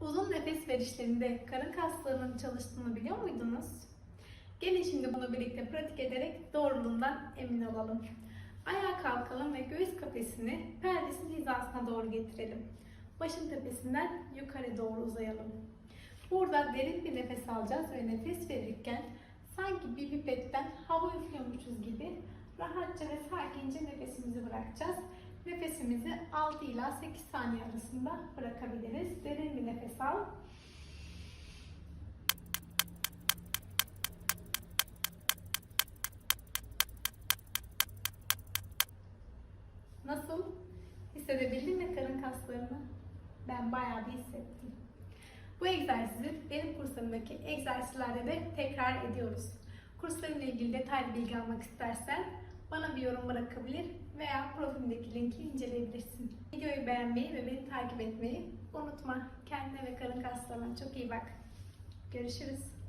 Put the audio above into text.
Uzun nefes verişlerinde karın kaslarının çalıştığını biliyor muydunuz? Gelin şimdi bunu birlikte pratik ederek doğruluğundan emin olalım. Ayağa kalkalım ve göğüs kafesini pelvisin hizasına doğru getirelim. Başın tepesinden yukarı doğru uzayalım. Burada derin bir nefes alacağız ve nefes verirken sanki bir pipetten hava üflüyormuşuz gibi rahatça ve sakince nefesimizi bırakacağız. Nefesimizi 6 ila 8 saniye arasında bırakabiliriz. Derin nefes al. Nasıl? Hissedebildin mi karın kaslarını? Ben bayağı bir hissettim. Bu egzersizi benim kurslarımdaki egzersizlerde de tekrar ediyoruz. Kurslarımla ilgili detaylı bilgi almak istersen bana bir yorum bırakabilir veya profilimdeki linki inceleyebilirsin. Videoyu beğenmeyi ve beni takip etmeyi unutma. Kendine ve karın kaslarına çok iyi bak. Görüşürüz.